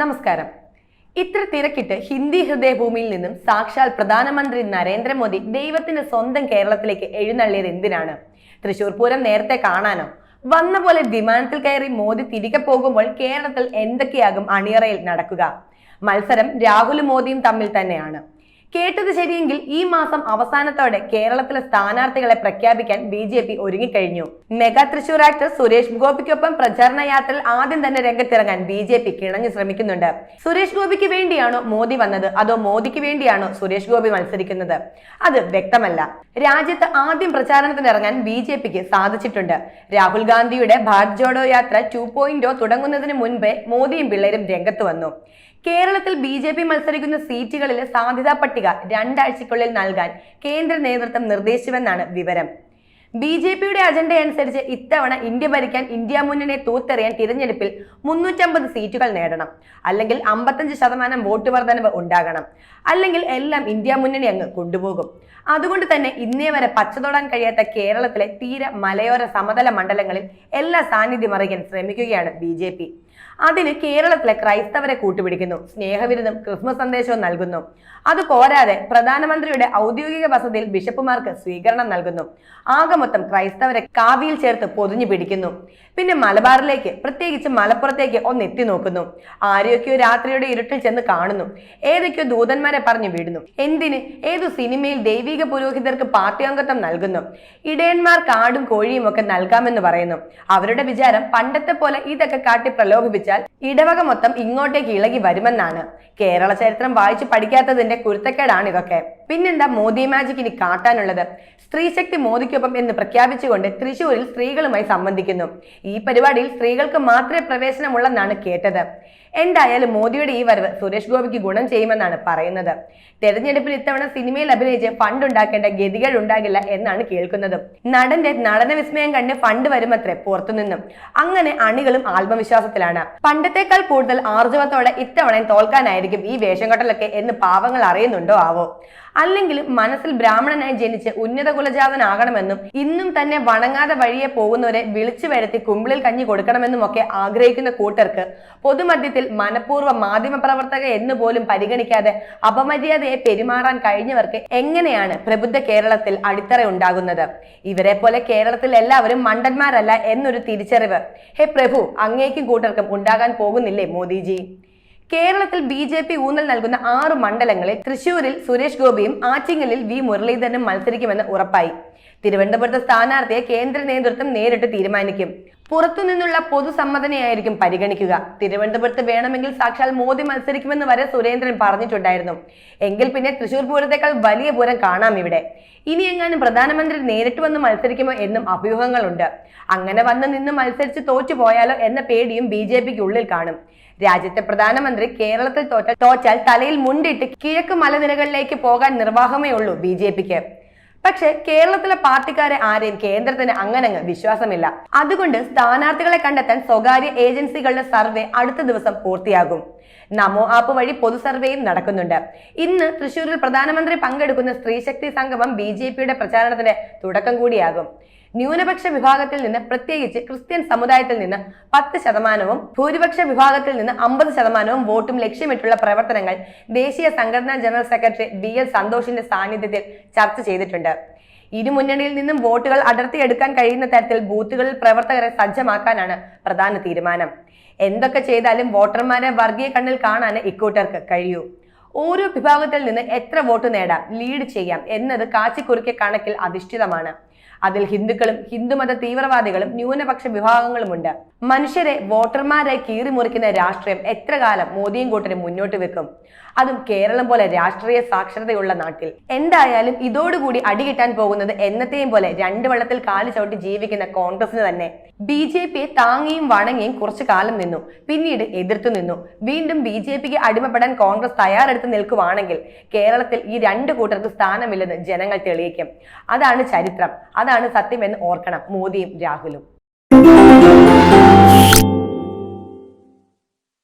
നമസ്കാരം. ഇത്ര തിരക്കിട്ട് ഹിന്ദി ഹൃദയഭൂമിയിൽ നിന്നും സാക്ഷാൽ പ്രധാനമന്ത്രി നരേന്ദ്രമോദി ദൈവത്തിന്റെ സ്വന്തം കേരളത്തിലേക്ക് എഴുന്നള്ളിയത് എന്തിനാണ്? തൃശൂർ പൂരം നേരത്തെ കാണാനോ? വന്ന പോലെ വിമാനത്തിൽ കയറി മോദി തിരികെ പോകുമ്പോൾ കേരളത്തിൽ എന്തൊക്കെയാകും അണിയറയിൽ നടക്കുക? മത്സരം രാഹുലും മോദിയും തമ്മിൽ തന്നെയാണ്. കേട്ടത് ശരിയെങ്കിൽ ഈ മാസം അവസാനത്തോടെ കേരളത്തിലെ സ്ഥാനാർത്ഥികളെ പ്രഖ്യാപിക്കാൻ ബി ജെ പി ഒരുങ്ങിക്കഴിഞ്ഞു. മെഗാ തൃശൂർ ആക്ടർ സുരേഷ് ഗോപിക്കൊപ്പം പ്രചാരണ യാത്രയിൽ ആദ്യം തന്നെ രംഗത്തിറങ്ങാൻ ബി ജെ പി കിണഞ്ഞു ശ്രമിക്കുന്നുണ്ട്. സുരേഷ് ഗോപിക്ക് വേണ്ടിയാണോ മോദി വന്നത്? അതോ മോദിക്ക് വേണ്ടിയാണോ സുരേഷ് ഗോപി മത്സരിക്കുന്നത്? അത് വ്യക്തമല്ല. രാജ്യത്ത് ആദ്യം പ്രചാരണത്തിന് ഇറങ്ങാൻ ബി ജെ പിക്ക് സാധിച്ചിട്ടുണ്ട്. രാഹുൽ ഗാന്ധിയുടെ ഭാരത് ജോഡോ യാത്ര ടു പോയിന്റോ തുടങ്ങുന്നതിന് മുൻപേ മോദിയും പിള്ളേരും രംഗത്ത് വന്നു. കേരളത്തിൽ ബി ജെ പി മത്സരിക്കുന്ന സീറ്റുകളിലെ സാധ്യതാ പട്ടിക രണ്ടാഴ്ചയ്ക്കുള്ളിൽ നൽകാൻ കേന്ദ്ര നേതൃത്വം നിർദ്ദേശിച്ചുവെന്നാണ് വിവരം. ബി ജെ പിയുടെ അജണ്ടയനുസരിച്ച് ഇത്തവണ ഇന്ത്യ ഭരിക്കാൻ ഇന്ത്യ മുന്നണിയെ തൂത്തെറിയാൻ തിരഞ്ഞെടുപ്പിൽ മുന്നൂറ്റമ്പത് സീറ്റുകൾ നേടണം. അല്ലെങ്കിൽ അമ്പത്തഞ്ച് ശതമാനം വോട്ട് വർധനവ് ഉണ്ടാകണം. അല്ലെങ്കിൽ എല്ലാം ഇന്ത്യ മുന്നണി അങ്ങ് കൊണ്ടുപോകും. അതുകൊണ്ട് തന്നെ ഇന്നേ വരെ പച്ചതൊടാൻ കഴിയാത്ത കേരളത്തിലെ തീര മലയോര സമതല മണ്ഡലങ്ങളിൽ എല്ലാ സാന്നിധ്യം അറിയിക്കാൻ ശ്രമിക്കുകയാണ് ബി അതിന് കേരളത്തിലെ ക്രൈസ്തവരെ കൂട്ടുപിടിക്കുന്നു. സ്നേഹവിരുദ്ധം ക്രിസ്മസ് സന്ദേശവും നൽകുന്നു. അത് പോരാതെ പ്രധാനമന്ത്രിയുടെ ഔദ്യോഗിക വസതിയിൽ ബിഷപ്പുമാർക്ക് സ്വീകരണം നൽകുന്നു. ആകെ മൊത്തം ക്രൈസ്തവരെ കാവിയിൽ ചേർത്ത് പൊതിഞ്ഞു പിടിക്കുന്നു. പിന്നെ മലബാറിലേക്ക് പ്രത്യേകിച്ച് മലപ്പുറത്തേക്ക് ഒന്ന് എത്തി നോക്കുന്നു. ആരെയൊക്കെയോ രാത്രിയുടെ ഇരുട്ടിൽ ചെന്ന് കാണുന്നു. ഏതൊക്കെയോ ദൂതന്മാരെ പറഞ്ഞു വിടുന്നു. എന്തിന്? ഏതു സിനിമയിൽ ദൈവിക പുരോഹിതർക്ക് പാർട്ടി അംഗത്വം നൽകുന്നു. ഇടയന്മാർ കാടും കോഴിയും ഒക്കെ നൽകാമെന്ന് പറയുന്നു. അവരുടെ വിചാരം പണ്ടത്തെ പോലെ ഇതൊക്കെ കാട്ടി പ്രലോഭിപ്പിച്ചാൽ ഇടവക മൊത്തം ഇങ്ങോട്ടേക്ക് ഇളകി വരുമെന്നാണ് കേരള ചരിത്രം വായിച്ചു പഠിക്കാത്തതിന്റെ കുരുത്തക്കേടാണ് ഇതൊക്കെ പിന്നെന്താ മോദി മാജിക് ഇനി കാട്ടാനുള്ളത്? സ്ത്രീശക്തി മോദിക്കൊപ്പം എന്ന് പ്രഖ്യാപിച്ചുകൊണ്ട് തൃശൂരിൽ സ്ത്രീകളുമായി സംബന്ധിക്കുന്നു. ഈ പരിപാടിയിൽ സ്ത്രീകൾക്ക് മാത്രമേ പ്രവേശനമുള്ളെന്നാണ് കേട്ടത്. എന്തായാലും മോദിയുടെ ഈ വരവ് സുരേഷ് ഗോപിക്ക് ഗുണം ചെയ്യുമെന്നാണ് പറയുന്നത്. തെരഞ്ഞെടുപ്പിൽ ഇത്തവണ സിനിമയിൽ അഭിനയിച്ച് ഫണ്ട് ഉണ്ടാക്കേണ്ട ഗതികൾ ഉണ്ടാകില്ല എന്നാണ് കേൾക്കുന്നത്. നടന്റെ നടന വിസ്മയം കണ്ട് ഫണ്ട് വരുമത്രേ പുറത്തുനിന്നും. അങ്ങനെ അണികളും ആത്മവിശ്വാസത്തിലാണ്. പണ്ടത്തേക്കാൾ കൂടുതൽ ആർജവത്തോടെ ഇത്തവണയും തോൽക്കാനായിരിക്കും ഈ വേഷം കെട്ടലൊക്കെ എന്ന് പാവങ്ങൾ അറിയുന്നുണ്ടോ ആവോ? അല്ലെങ്കിൽ മനസ്സിൽ ബ്രാഹ്മണനായി ജനിച്ച് ഉന്നത കുലജാതനാകണമെന്നും ഇന്നും തന്നെ വണങ്ങാതെ വഴിയെ പോകുന്നവരെ വിളിച്ചു വരുത്തി കുമ്പിളിൽ കഞ്ഞി കൊടുക്കണമെന്നും ഒക്കെ ആഗ്രഹിക്കുന്ന കൂട്ടർക്ക് പൊതുമധ്യത്തിൽ മനഃപൂർവ മാധ്യമ പ്രവർത്തക എന്ന് പോലും പരിഗണിക്കാതെ അപമര്യാദയെ പെരുമാറാൻ കഴിഞ്ഞവർക്ക് എങ്ങനെയാണ് പ്രബുദ്ധ കേരളത്തിൽ അടിത്തറ ഉണ്ടാകുന്നത്? ഇവരെ പോലെ കേരളത്തിൽ എല്ലാവരും മണ്ടന്മാരല്ല എന്നൊരു തിരിച്ചറിവ്. ഹേ പ്രഭു അങ്ങേക്കും കൂട്ടർക്കും ഉണ്ടാകാൻ പോകുന്നില്ലേ മോദിജി? കേരളത്തിൽ ബി ജെ പി ഊന്നൽ നൽകുന്ന ആറ് മണ്ഡലങ്ങളിൽ തൃശൂരിൽ സുരേഷ് ഗോപിയും ആറ്റിങ്ങലിൽ വി മുരളീധരനും മത്സരിക്കുമെന്ന് ഉറപ്പായി. തിരുവനന്തപുരത്തെ സ്ഥാനാർത്ഥിയെ കേന്ദ്ര നേതൃത്വം നേരിട്ട് തീരുമാനിക്കും. പുറത്തുനിന്നുള്ള പൊതുസമ്മതനെയായിരിക്കും പരിഗണിക്കുക. തിരുവനന്തപുരത്ത് വേണമെങ്കിൽ സാക്ഷാൽ മോദി മത്സരിക്കുമെന്ന് വരെ സുരേന്ദ്രൻ പറഞ്ഞിട്ടുണ്ടായിരുന്നു. എങ്കിൽ പിന്നെ തൃശൂർ പൂരത്തേക്കാൾ വലിയ പൂരം കാണാം ഇവിടെ. ഇനി എങ്ങാനും പ്രധാനമന്ത്രി നേരിട്ട് വന്ന് മത്സരിക്കുമോ എന്നും അഭ്യൂഹങ്ങളുണ്ട്. അങ്ങനെ വന്ന് നിന്ന് മത്സരിച്ച് തോറ്റു പോയാലോ എന്ന പേടിയും ബി ജെ പിക്ക് ഉള്ളിൽ കാണും. രാജ്യത്തെ പ്രധാനമന്ത്രി കേരളത്തിൽ തോറ്റ തോറ്റാൽ തലയിൽ മുണ്ടിട്ട് കിഴക്ക് മലനിരകളിലേക്ക് പോകാൻ നിർവാഹമേ ഉള്ളൂ ബി ജെ പിക്ക്. പക്ഷെ കേരളത്തിലെ പാർട്ടിക്കാരെ ആരെയും കേന്ദ്രത്തിന് അങ്ങനെ അങ്ങ് വിശ്വാസമില്ല. അതുകൊണ്ട് സ്ഥാനാർത്ഥികളെ കണ്ടെത്താൻ സ്വകാര്യ ഏജൻസികളുടെ സർവേ അടുത്ത ദിവസം പൂർത്തിയാകും. നമോ ആപ്പ് വഴി പൊതു സർവേയും നടക്കുന്നുണ്ട്. ഇന്ന് തൃശൂരിൽ പ്രധാനമന്ത്രി പങ്കെടുക്കുന്ന സ്ത്രീശക്തി സംഗമം ബി ജെ പിയുടെ പ്രചാരണത്തിന് തുടക്കം കൂടിയാകും. ന്യൂനപക്ഷ വിഭാഗത്തിൽ നിന്ന് പ്രത്യേകിച്ച് ക്രിസ്ത്യൻ സമുദായത്തിൽ നിന്ന് പത്ത് ശതമാനവും ഭൂരിപക്ഷ വിഭാഗത്തിൽ നിന്ന് അമ്പത് ശതമാനവും വോട്ടും ലക്ഷ്യമിട്ടുള്ള പ്രവർത്തനങ്ങൾ ദേശീയ സംഘടനാ ജനറൽ സെക്രട്ടറി ബി എൽ സന്തോഷിന്റെ സാന്നിധ്യത്തിൽ ചർച്ച ചെയ്തിട്ടുണ്ട്. ഇരു മുന്നണിയിൽ നിന്നും വോട്ടുകൾ അടർത്തിയെടുക്കാൻ കഴിയുന്ന തരത്തിൽ ബൂത്തുകളിൽ പ്രവർത്തകരെ സജ്ജമാക്കാനാണ് പ്രധാന തീരുമാനം. എന്തൊക്കെ ചെയ്താലും വോട്ടർമാരെ വർഗീയ കണ്ണിൽ കാണാൻ ഇക്കൂട്ടർക്ക് കഴിയൂ. ഓരോ വിഭാഗത്തിൽ നിന്ന് എത്ര വോട്ട് നേടാം ലീഡ് ചെയ്യാം എന്നത് കാച്ചിക്കുറുക്കിയ കണക്കിൽ അധിഷ്ഠിതമാണ്. അതിൽ ഹിന്ദുക്കളും ഹിന്ദുമത തീവ്രവാദികളും ന്യൂനപക്ഷ വിഭാഗങ്ങളുമുണ്ട്. മനുഷ്യരെ വോട്ടർമാരായി കീറിമുറിക്കുന്ന രാഷ്ട്രീയം എത്ര കാലം മോദിയും കൂട്ടരും മുന്നോട്ട് വെക്കും? അതും കേരളം പോലെ രാഷ്ട്രീയ സാക്ഷരതയുള്ള നാട്ടിൽ. എന്തായാലും ഇതോടുകൂടി അടികിട്ടാൻ പോകുന്നത് എന്നത്തെയും പോലെ രണ്ട് വള്ളത്തിൽ കാൽ ചവിട്ടി ജീവിക്കുന്ന കോൺഗ്രസിന് തന്നെ. ബി ജെ പിയെ താങ്ങിയും വണങ്ങിയും കുറച്ചു കാലം നിന്നു. പിന്നീട് എതിർത്തു നിന്നു. വീണ്ടും ബി ജെ പിക്ക് അടിമപ്പെടാൻ കോൺഗ്രസ് തയ്യാറെടുത്ത് നിൽക്കുവാണെങ്കിൽ കേരളത്തിൽ ഈ രണ്ട് കൂട്ടർക്ക് സ്ഥാനമില്ലെന്ന് ജനങ്ങൾ തെളിയിക്കും. അതാണ് ചരിത്രം. അതാണ് സത്യം എന്ന് ഓർക്കണം മോദിയും രാഹുലും.